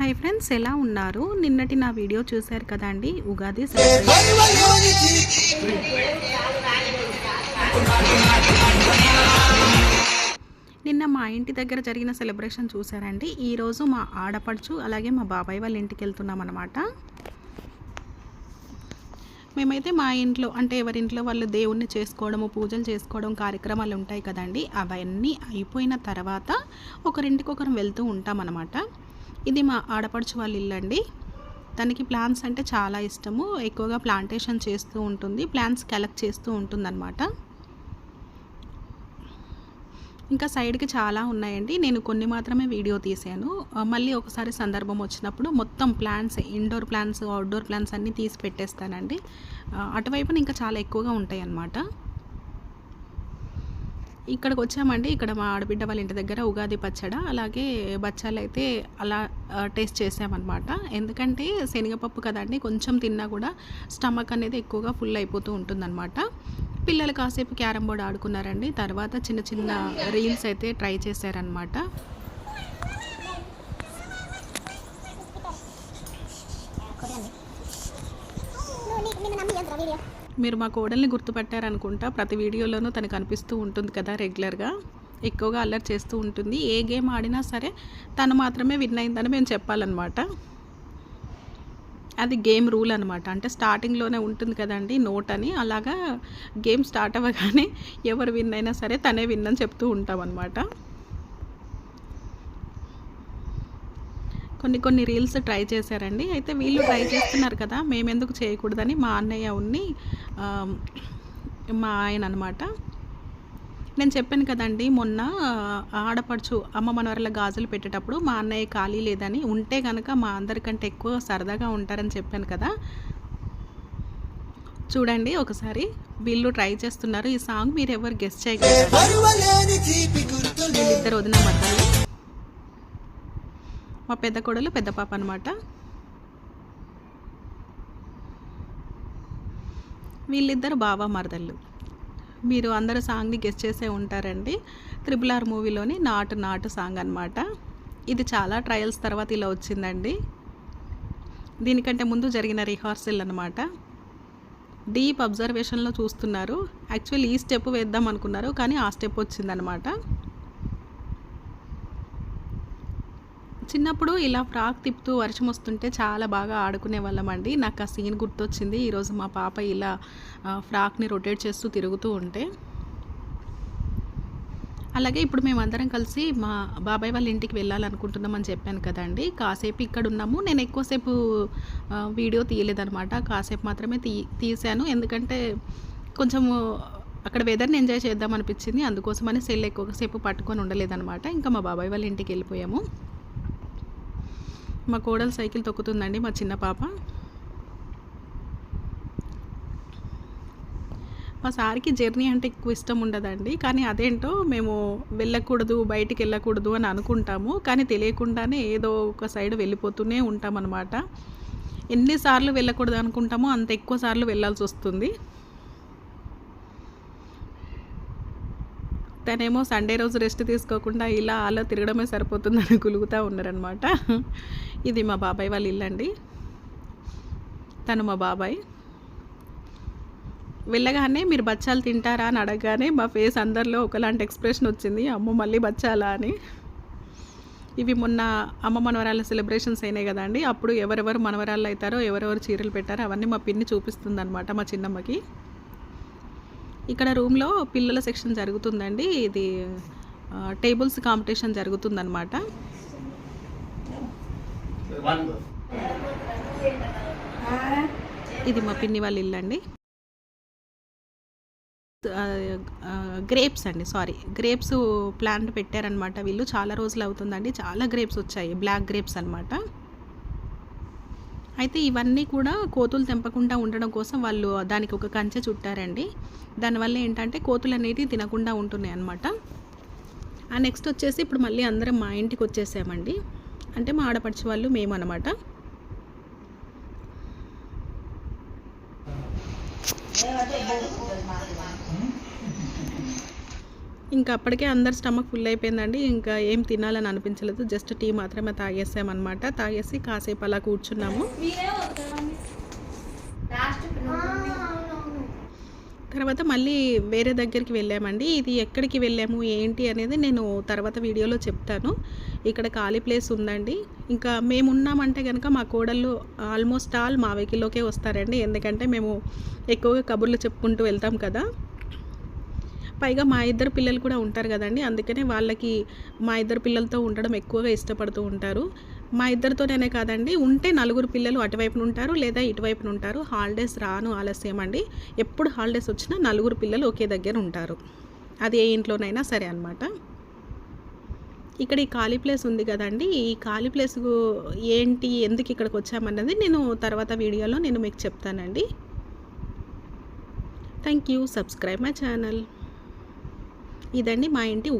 Hi friends ఎలా ఉన్నారు? నిన్నటి నా వీడియో చూశారు కదండి ఉగాది సెలబ్రేషన్. నిన్న మా ఇంటి దగ్గర జరిగిన సెలబ్రేషన్ చూసారండి ఈరోజు మా ఆడపడుచు అలాగే మా బాబాయ్ వాళ్ళ ఇంటికి వెళ్తున్నాం అనమాట మేమైతే మా ఇంట్లో అంటే ఎవరింట్లో వాళ్ళు దేవుణ్ణి చేసుకోవడము పూజలు చేసుకోవడం కార్యక్రమాలు ఉంటాయి కదండి. అవన్నీ అయిపోయిన తర్వాత ఒకరింటికి ఒకరం వెళ్తూ ఉంటామన్నమాట. ఇది మా ఆడపడుచు వాళ్ళ ఇల్లు అండి. తనకి ప్లాన్స్ అంటే చాలా ఇష్టము. ఎక్కువగా ప్లాంటేషన్ చేస్తూ ఉంటుంది. ప్లాన్స్ కలెక్ట్ చేస్తూ ఉంటుందన్నమాట. ఇంకా సైడ్కి చాలా ఉన్నాయండి. నేను కొన్ని మాత్రమే వీడియో తీసాను. మళ్ళీ ఒకసారి సందర్భం వచ్చినప్పుడు మొత్తం plants indoor plants outdoor plants అన్నీ తీసి పెట్టేస్తానండి. అటువైపున ఇంకా చాలా ఎక్కువగా ఉంటాయి అన్నమాట ఇక్కడికి వచ్చామండి ఇక్కడ మా ఆడబిడ్డ వాళ్ళ ఇంటి దగ్గర ఉగాది పచ్చడ అలాగే బచ్చాలు అయితే అలా టేస్ట్ చేసామన్నమాట. ఎందుకంటే శనగపప్పు కదండి కొంచెం తిన్నా కూడా స్టమక్ అనేది ఎక్కువగా ఫుల్ అయిపోతూ ఉంటుందన్నమాట. పిల్లలు కాసేపు క్యారమ్ బోర్డ్ ఆడుకున్నారండి. తర్వాత చిన్న చిన్న రీల్స్ అయితే ట్రై చేశారనమాట మీరు మా కోడల్ని గుర్తుపట్టారనుకుంటా ప్రతి వీడియోలోనూ తనకు కనిపిస్తూ ఉంటుంది కదా రెగ్యులర్గా. ఎక్కువగా అల్లరి చేస్తూ ఉంటుంది. ఏ గేమ్ ఆడినా సరే తను మాత్రమే విన్ అయిందని మేము చెప్పాలన్నమాట. అది గేమ్ రూల్ అనమాట అంటే స్టార్టింగ్లోనే ఉంటుంది కదండి నోట్ అని అలాగా గేమ్ స్టార్ట్ అవ్వగానే ఎవరు విన్ అయినా సరే తనే విన్ అని చెప్తూ ఉంటాం కొన్ని కొన్ని రీల్స్ ట్రై చేశారండి. అయితే వీళ్ళు ట్రై చేస్తున్నారు కదా మేమెందుకు చేయకూడదని మా అన్నయ్య ఉన్ని మా ఆయన అనమాట నేను చెప్పాను కదండి మొన్న ఆడపడుచు అమ్మ మనవరల గాజులు పెట్టేటప్పుడు మా అన్నయ్య ఖాళీ లేదని ఉంటే కనుక మా అందరికంటే ఎక్కువ సరదాగా ఉంటారని చెప్పాను కదా. చూడండి ఒకసారి వీళ్ళు ట్రై చేస్తున్నారు. ఈ సాంగ్ మీరు ఎవరు గెస్ట్ చేయగలరు? వీళ్ళిద్దరు వదిన మద్దలు మా పెద్ద కొడలు పెద్ద పాప అనమాట వీళ్ళిద్దరు బావ మరదళ్ళు. మీరు అందరూ సాంగ్ని గెస్ట్ చేసే ఉంటారండి. త్రిబుల్ ఆర్ మూవీలోని నాటు నాటు సాంగ్ అనమాట ఇది చాలా ట్రయల్స్ తర్వాత ఇలా వచ్చిందండి. దీనికంటే ముందు జరిగిన రిహార్సల్ అనమాట డీప్ అబ్జర్వేషన్లో చూస్తున్నారు. యాక్చువల్ ఈ స్టెప్ వేద్దాం అనుకున్నారు కానీ ఆ స్టెప్ వచ్చిందనమాట చిన్నప్పుడు ఇలా ఫ్రాక్ తిప్పుతూ వర్షం వస్తుంటే చాలా బాగా ఆడుకునే వాళ్ళమండి నాకు ఆ సీన్ గుర్తొచ్చింది. ఈరోజు మా పాప ఇలా ఫ్రాక్ని రొటేట్ చేస్తూ తిరుగుతూ ఉంటే అలాగే ఇప్పుడు మేమందరం కలిసి మా బాబాయ్ వాళ్ళ ఇంటికి వెళ్ళాలనుకుంటున్నామని చెప్పాను కదండి. కాసేపు ఇక్కడ ఉన్నాము. నేను ఎక్కువసేపు వీడియో తీయలేదనమాట కాసేపు మాత్రమే తీ తీశాను. ఎందుకంటే కొంచెము అక్కడ వెదర్ని ఎంజాయ్ చేద్దాం అనిపించింది. అందుకోసమని సెల్ ఎక్కువసేపు పట్టుకొని ఉండలేదనమాట ఇంకా మా బాబాయ్ వాళ్ళ ఇంటికి వెళ్ళిపోయాము. మా కోడలు సైకిల్ తొక్కుతుందండి మా చిన్న పాప. మా సార్కి జర్నీ అంటే ఎక్కువ ఇష్టం ఉండదండి. కానీ అదేంటో మేము వెళ్ళకూడదు బయటికి వెళ్ళకూడదు అని అనుకుంటాము. కానీ తెలియకుండానే ఏదో ఒక సైడ్ వెళ్ళిపోతూనే ఉంటామన్నమాట. ఎన్నిసార్లు వెళ్ళకూడదు అనుకుంటామో అంత ఎక్కువ సార్లు వెళ్ళాల్సి వస్తుంది. తనేమో సండే రోజు రెస్ట్ తీసుకోకుండా ఇలా అలా తిరగడమే సరిపోతుందని కులుగుతూ ఉన్నారనమాట ఇది మా బాబాయ్ వాళ్ళ ఇల్లు అండి. తను మా బాబాయ్. వెళ్ళగానే మీరు బచ్చాలు తింటారా అని అడగగానే మా ఫేస్ అందరిలో ఒకలాంటి ఎక్స్ప్రెషన్ వచ్చింది. అమ్మ మళ్ళీ బచ్చాలా అని. ఇవి మొన్న అమ్మ మనవరాల సెలబ్రేషన్స్ అయినాయి కదండి అప్పుడు ఎవరెవరు మనవరాళ్ళు అవుతారో ఎవరెవరు చీరలు పెట్టారో అవన్నీ మా పిన్ని చూపిస్తుంది అనమాట మా చిన్నమ్మకి. ఇక్కడ రూమ్లో పిల్లల సెక్షన్ జరుగుతుందండి. ఇది టేబుల్స్ కాంపిటీషన్ జరుగుతుందన్నమాట. ఇది మా పిన్ని వాళ్ళ ఇల్లు అండి. గ్రేప్స్ అండి సారీ. గ్రేప్స్ ప్లాంట్ పెట్టారనమాట వీళ్ళు. చాలా రోజులు అవుతుందండి. చాలా గ్రేప్స్ వచ్చాయి. బ్లాక్ గ్రేప్స్ అన్నమాట. అయితే ఇవన్నీ కూడా కోతులు తెంపకుండా ఉండడం కోసం వాళ్ళు దానికి ఒక కంచె చుట్టారండి. దానివల్ల ఏంటంటే కోతులు అనేవి తినకుండా ఉంటున్నాయి అన్నమాట. ఆ నెక్స్ట్ వచ్చేసి ఇప్పుడు మళ్ళీ అందరం మా ఇంటికి వచ్చేసామండి. అంటే మా ఆడపడిచే వాళ్ళు మేము అనమాట ఇంకా అప్పటికే అందరు స్టమక్ ఫుల్ అయిపోయిందండి. ఇంకా ఏం తినాలని అనిపించలేదు. జస్ట్ టీ మాత్రమే తాగేసామన్నమాట. తాగేసి కాసేపు అలా కూర్చున్నాము. తర్వాత మళ్ళీ వేరే దగ్గరికి వెళ్ళామండి. ఇది ఎక్కడికి వెళ్ళాము ఏంటి అనేది నేను తర్వాత వీడియోలో చెప్తాను. ఇక్కడ ఖాళీ ప్లేస్ ఉందండి. ఇంకా మేము ఉన్నామంటే కనుక మా కోడళ్ళు ఆల్మోస్ట్ ఆల్ మా వెహికల్లోకే వస్తారండి. ఎందుకంటే మేము ఎక్కువగా కబుర్లు చెప్పుకుంటూ వెళ్తాం కదా. పైగా మా ఇద్దరు పిల్లలు కూడా ఉంటారు కదండి. అందుకనే వాళ్ళకి మా ఇద్దరు పిల్లలతో ఉండడం ఎక్కువగా ఇష్టపడుతూ ఉంటారు. మా ఇద్దరితోనే కాదండి ఉంటే నలుగురు పిల్లలు అటువైపున ఉంటారు లేదా ఇటువైపున ఉంటారు. హాలిడేస్ రాను ఆలస్యం అండి. ఎప్పుడు హాలిడేస్ వచ్చినా నలుగురు పిల్లలు ఒకే దగ్గర ఉంటారు. అది ఏ ఇంట్లోనైనా సరే అనమాట ఇక్కడ ఈ ఖాళీ ప్లేస్ ఉంది కదండి. ఈ ఖాళీ ప్లేస్ ఏంటి ఎందుకు ఇక్కడికి వచ్చామన్నది నేను తర్వాత వీడియోలో నేను మీకు చెప్తానండి. Thank you. Subscribe my channel. ఇదండి మా ఇంటి ఉగా